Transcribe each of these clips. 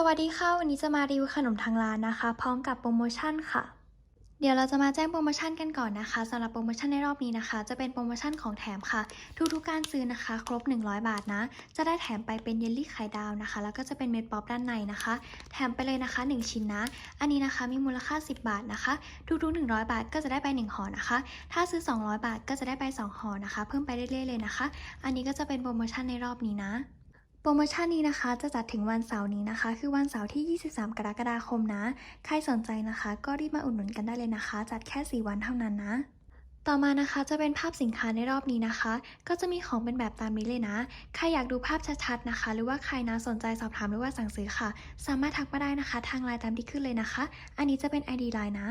สวัสดีค่ะวันนี้จะมารีวิวขนมทางร้านนะคะ พร้อมกับโปรโมชั่นค่ะ เดี๋ยวเราจะมาแจ้งโปรโมชั่นกันก่อนนะคะสำหรับโปรโมชั่นในรอบนี้นะคะ จะเป็นโปรโมชั่นของแถมค่ะ ทุกๆการซื้อนะคะ ครบ 100 บาทนะ จะได้แถมไปเป็นเยลลี่ไข่ดาวนะคะ แล้วก็จะเป็นเม็ดป๊อปด้านในนะคะ แถมไปเลยนะคะ 1 ชิ้นนะ อันนี้นะคะมีมูลค่า 10 บาทนะคะ ทุกๆ 100 บาทก็จะได้ไป1ห่อนะคะ ถ้าซื้อ 200 บาทก็จะได้ไป2ห่อนะคะ เพิ่มไปเรื่อยๆเลยนะคะ อันนี้ก็จะเป็นโปรโมชั่นในรอบนี้นะ โปรโมชั่นนี้นะคะจะจัดถึงวันเสาร์นี้นะคะ คือวันเสาร์ที่ 23 กรกฎาคมนะ ใครสนใจนะคะ ก็รีบมาอุดหนุนกันได้เลยนะคะ จัดแค่ 4 วันเท่านั้นนะต่อมานะคะจะเป็นภาพสินค้าในรอบนี้นะคะ ก็จะมีของเป็นแบบตามนี้เลยนะ ใครอยากดูภาพชัดๆนะคะ หรือว่าใครนะสนใจสอบถามหรือว่าสั่งซื้อค่ะ สามารถทักมาได้นะคะ ทางไลน์ตามที่ขึ้นเลยนะคะ อันนี้จะเป็น ID ไลน์นะ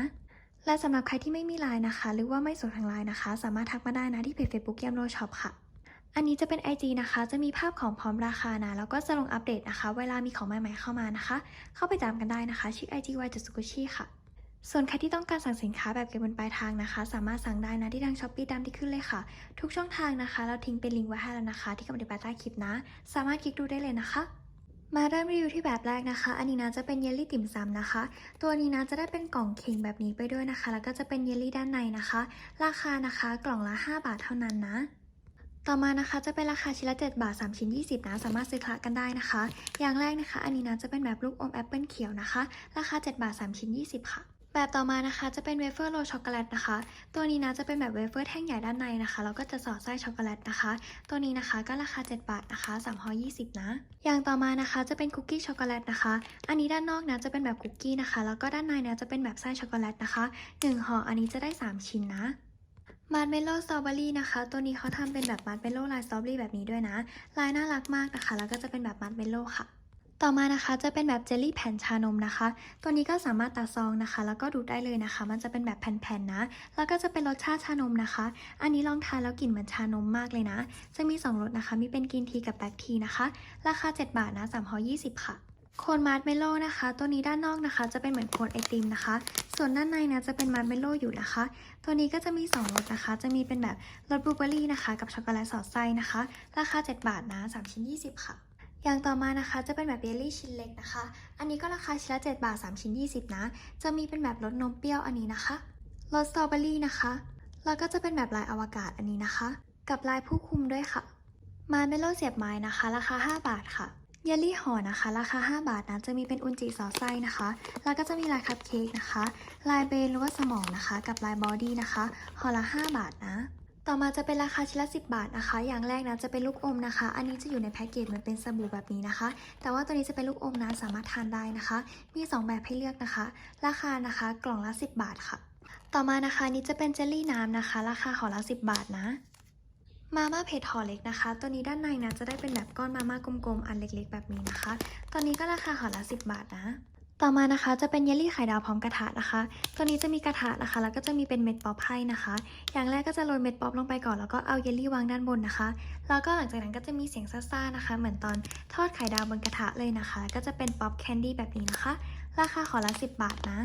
และสำหรับใครที่ไม่มีไลน์นะคะ หรือว่าไม่สนทางไลน์นะคะ สามารถทักมาได้นะที่เพจ Facebook ยามโรช็อปค่ะ อันนี้จะเป็น IG นะคะ จะมีภาพของพร้อมราคานะ แล้วก็จะลงอัปเดตนะคะ เวลามีของใหม่ๆเข้ามานะคะ เข้าไปตามกันได้นะคะชื่อ IG y สุกุชิค่ะ ส่วนใครที่ต้องการสั่งสินค้าแบบเก็บบนปลายทางนะคะ สามารถสั่งได้นะที่ทางช้อปปี้ตามที่ขึ้นเลยค่ะ ทุกช่องทางนะคะ เราทิ้งเป็นลิงก์ไว้ให้แล้วนะคะ ที่กำลังใต้คลิปนะ สามารถคลิกดูได้เลยนะคะมาเริ่มรีวิวที่แบบแรกนะคะ อันนี้นะจะเป็นเยลลี่ติ่มซำนะคะ ตัวนี้นะจะได้เป็นกล่องเข่งแบบนี้ไปด้วยนะคะ แล้วก็จะเป็นเยลลี่ด้านในนะคะ ราคานะคะกล่องละ 5 บาทเท่านั้นนะ ต่อมานะคะจะเป็นราคาชิ้นละ 7 บาท 3 ชิ้น 20 นะ สามารถซื้อคละกันได้นะคะ อย่างแรกนะคะ อันนี้นะจะเป็นแบบลูกอมแอปเปิลเขียวนะคะ ราคา 7 บาท 3 ชิ้น 20 ค่ะ แบบต่อมานะคะจะเป็นเวเฟอร์โรลช็อกโกแลตนะคะ ตัวนี้นะจะเป็นแบบเวเฟอร์แท่งใหญ่ด้านในนะคะแล้วก็จะสอดไส้ช็อกโกแลตนะคะ ตัวนี้นะคะก็ราคา 7 บาทนะคะ3ห่อ20 นะ อย่างต่อมานะคะจะเป็นคุกกี้ช็อกโกแลตนะคะ อันนี้ด้านนอกนะจะเป็นแบบคุกกี้นะคะ แล้วก็ด้านในนี่ยจะเป็นแบบไส้ช็อกโกแลตนะคะ1ห่ออันนี้จะได้ 3 ชิ้นนะ มาร์ชเมลโล่สตรอเบอรี่นะคะ ตัวนี้เขาทำเป็นแบบมาร์ชเมลโล่ลายสตรอเบอรี่แบบนี้ด้วยนะ ลายน่ารักมากนะคะ แล้วก็จะเป็นแบบมาร์ชเมลโล่ค่ะ ต่อมานะคะจะเป็นแบบเจลลี่แผ่นชานมนะคะ ตัวนี้ก็สามารถตัดซองนะคะ แล้วก็ดูดได้เลยนะคะ มันจะเป็นแบบแผ่นๆนะ แล้วก็จะเป็นรสชาติชานมนะคะ อันนี้ลองทานแล้วกลิ่นเหมือนชานมมากเลยนะ จะมี 2รสนะคะ มีเป็นกรีนทีกับแบล็กทีนะคะ ราคา 7 บาทนะ3ห่อ20 ค่ะ โคนมาร์ชเมลโล่นะคะ ตัวนี้ด้านนอกนะคะ จะเป็นเหมือนโคนไอติมนะคะ ส่วนด้านในนะจะเป็นมาร์ชเมลโล่อยู่นะคะ ตัวนี้ก็จะมี 2รสนะคะ จะมีเป็นแบบรสบลูเบอร์รี่นะคะ กับช็อกโกแลตสอดไส้นะคะ ราคา 7 บาทนะ 3 ชิ้น 20 ค่ะ อย่างต่อมานะคะจะเป็นแบบเยลลี่ชิ้นเล็กนะคะ อันนี้ก็ราคาชิ้นละ 7 บาท 3 ชิ้น 20 นะ จะมีเป็นแบบรสนมเปรี้ยวอันนี้นะคะ รสสตรอเบอร์รี่นะคะ แล้วก็จะเป็นแบบลายอวกาศอันนี้นะคะ กับลายผู้คุมด้วยค่ะ มาร์ตเมลโล่เสียบไม้นะคะ ราคา 5 บาทค่ะ เยลลี่ห่อนะคะ ราคา 5 บาทนะจะมีเป็นอุนจิสอดไส้นะคะ แล้วก็จะมีลายคัพเค้กนะคะ ลายเบนหรือว่าสมองนะคะ กับลายบอดี้นะคะห่อละ 5 บาทนะ ต่อมาจะเป็นราคาชิ้นละ 10 บาทนะคะ อย่างแรกนะจะเป็นลูกอมนะคะ อันนี้จะอยู่ในแพ็กเกจเหมันเป็นสบู่แบบนี้นะคะ แต่ว่าตัวนี้จะเป็นลูกอมนะสามารถทานได้นะคะ มี 2 แบบให้เลือกนะคะ ราคานะคะกล่องละ 10 บาทค่ะ ต่อมานะคะนี่จะเป็นเจลลี่น้ำนะคะ ราคาห่อละ 10 บาทนะ มาม่าเผ็ดห่อเล็กนะคะ ตัวนี้ด้านในนะจะได้เป็นแบบก้อนมาม่ากลมๆ อันเล็กๆ แบบนี้นะคะ ตอนนี้ก็ราคาห่อละ 10 บาทนะ ต่อมานะคะจะเป็นเยลลี่ไข่ดาวพร้อมกระทะนะคะ ตัวนี้จะมีกระทะนะคะ แล้วก็จะมีเป็นเม็ดป๊อปให้นะคะ อย่างแรกก็จะโรยเม็ดป๊อปลงไปก่อน แล้วก็เอาเยลลี่วางด้านบนนะคะ แล้วก็หลังจากนั้นก็จะมีเสียงซ่าๆนะคะ เหมือนตอนทอดไข่ดาวบนกระทะเลยนะคะ ก็จะเป็นป๊อปแคนดี้แบบนี้นะคะ ราคาห่อละ 10 บาทนะ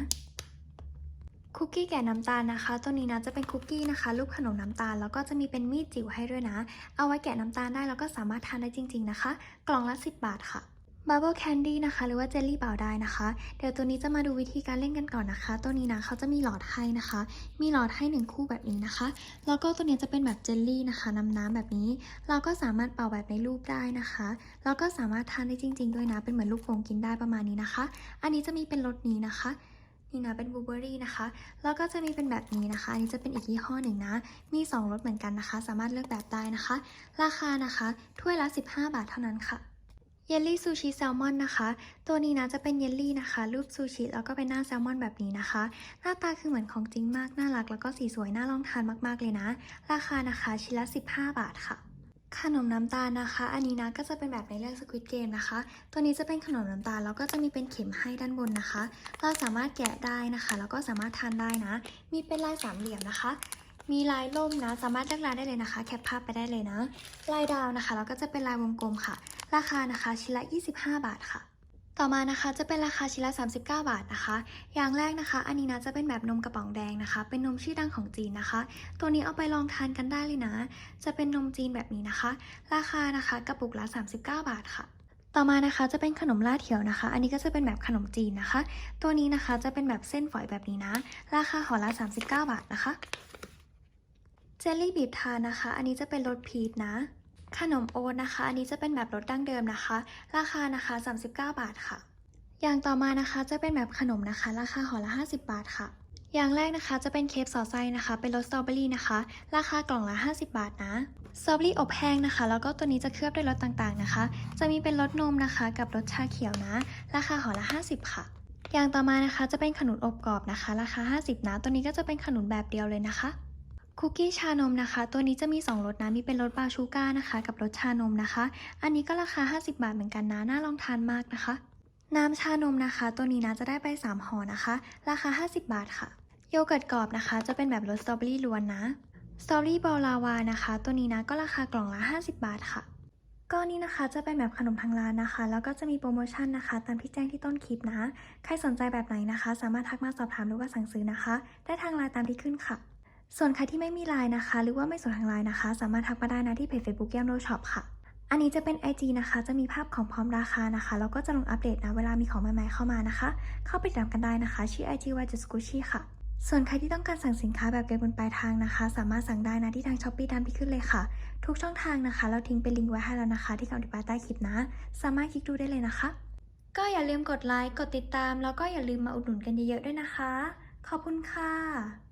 คุกกี้แก่น้ำตาลนะคะ ตัวนี้นะจะเป็นคุกกี้นะคะรูปขนมน้ำตาล แล้วก็จะมีเป็นมีดจิ๋วให้ด้วยนะ เอาไว้แกะน้ำตาลได้แล้วก็สามารถทานได้จริง ๆนะคะ กล่องละ 10 บาทค่ะ Bubble Candy นะคะ หรือว่าเจลลี่เป่าได้นะคะ เดี๋ยวตัวนี้จะมาดูวิธีการเล่นกันก่อนนะคะ ตัวนี้นะเขาจะมีหลอดให้นะคะ มีหลอดให้หนึ่งคู่แบบนี้นะคะ แล้วก็ตัวนี้จะเป็นแบบเจลลี่นะคะน้ำน้ำแบบนี้ เราก็สามารถเป่าแบบในรูปได้นะคะ แล้วก็สามารถทานได้จริง ๆ ด้วยนะ เป็นเหมือนลูกโป่งกินได้ประมาณนี้นะคะ อันนี้จะมีเป็นรสนี้นะคะ นี่นะเป็นบลูเบอร์รี่นะคะ แล้วก็จะมีเป็นแบบนี้นะคะ อันนี้จะเป็นอีกยี่ห้อหนึ่งนะ มี 2รสเหมือนกันนะคะ สามารถเลือกแบบได้นะคะ ราคานะคะถ้วยละ 15 บาทเท่านั้นค่ะเยลลี่ซูชิแซลมอนนะคะ ตัวนี้นะจะเป็นเยลลี่นะคะ รูปซูชิแล้วก็เป็นหน้าแซลมอนแบบนี้นะคะ หน้าตาคือเหมือนของจริงมาก น่ารัก แล้วก็สีสวย น่าลองทานมากๆเลยนะ ราคานะคะชิ้นละ 15 บาทค่ะ ขนมน้ำตาลนะคะ อันนี้นะก็จะเป็นแบบในเรื่อง Squid Game นะคะ ตัวนี้จะเป็นขนมน้ำตาลแล้วก็จะมีเป็นเข็มให้ด้านบนนะคะ เราสามารถแกะได้นะคะ แล้วก็สามารถทานได้นะ มีเป็นลายสามเหลี่ยมนะคะ มีลายล่มนะ สามารถเลือกลายได้เลยนะคะ แคปภาพไปได้เลยนะ ลายดาวนะคะ แล้วก็จะเป็นลายวงกลมค่ะ ราคานะคะชิ้นละ 25 บาทค่ะ ต่อมานะคะจะเป็นราคาชิ้นละ 39 บาทนะคะ อย่างแรกนะคะ อันนี้นะจะเป็นแบบนมกระป๋องแดงนะคะ เป็นนมชื่อดังของจีนนะคะ ตัวนี้เอาไปลองทานกันได้เลยนะ จะเป็นนมจีนแบบนี้นะคะ ราคานะคะกระปุกละ 39 บาทค่ะ ต่อมานะคะจะเป็นขนมลาเถียวนะคะ อันนี้ก็จะเป็นแบบขนมจีนนะคะ ตัวนี้นะคะจะเป็นแบบเส้นฝอยแบบนี้นะ ราคาห่อละ 39 บาทนะคะ เจลลี่บีบทานนะคะ อันนี้จะเป็นรสพีชนะ ขนมโอ๊ตนะคะ อันนี้จะเป็นแบบรสดั้งเดิมนะคะ ราคานะคะ 39 บาทค่ะ อย่างต่อมานะคะจะเป็นแบบขนมนะคะ ราคาห่อละ 50 บาทค่ะ อย่างแรกนะคะจะเป็นเคฟสอดไส้นะคะ เป็นรสสตรอเบอรี่นะคะ ราคากล่องละ 50 บาทนะสตรอเบอรี่อบแห้งนะคะ แล้วก็ตัวนี้จะเคลือบด้วยรสต่างๆนะคะ จะมีเป็นรสนมนะคะ กับรสชาเขียวนะ ราคาห่อละ 50 ค่ะ อย่างต่อมานะคะจะเป็นขนุนอบกรอบนะคะ ราคา 50 นะ ตัวนี้ก็จะเป็นขนุนแบบเดียวเลยนะคะ คุกกี้ชานมนะคะ ตัวนี้จะมี 2รสนะ มีเป็นรสบาชูการ์นะคะ กับรสชานมนะคะ อันนี้ก็ราคา 50 บาทเหมือนกันนะ น่าลองทานมากนะคะ น้ำชานมนะคะ ตัวนี้นะจะได้ไป 3ห่อนะคะ ราคา 50 บาทค่ะ โยเกิร์ตกรอบนะคะ จะเป็นแบบรสสตรอเบอรี่ล้วนนะสตรอเบอรี่บอลลาวานะคะ ตัวนี้นะก็ราคากล่องละ 50 บาทค่ะก็นี่นะคะจะเป็นแบบขนมทางร้านนะคะ แล้วก็จะมีโปรโมชั่นนะคะ ตามที่แจ้งที่ต้นคลิปนะ ใครสนใจแบบไหนนะคะ สามารถทักมาสอบถามหรือว่าสั่งซื้อนะคะ ได้ทางไลน์ตามที่ขึ้นค่ะ ส่วนใครที่ไม่มีไลน์นะคะ หรือว่าไม่สนทางไลน์นะคะ สามารถทักมาได้นะที่เพจ Facebook แก้มโรช็อปค่ะ อันนี้จะเป็น IG นะคะ จะมีภาพของพร้อมราคานะคะแล้วก็จะลงอัปเดตนะเวลามีของใหม่ๆเข้ามานะคะ เข้าไปติดตามกันได้นะคะ ชื่อ IG y j u s g u c h i ค่ะส่วนใครที่ต้องการสั่งสินค้าแบบเก็บบนปลายทางนะคะ สามารถสั่งได้นะที่ทางช้อปปี้ตามที่ขึ้นเลยค่ะ ทุกช่องทางนะคะ เราทิ้งเป็นลิงก์ไว้ให้แล้วนะคะ ที่คำอธิบายใต้คลิปนะ สามารถคลิกดูได้เลยนะคะ ก็อย่าลืมกดไลค์กดติดตาม แล้วก็อย่าลืมมาอุดหนุนกันเยอะๆด้วยนะคะ ขอบคุณค่ะ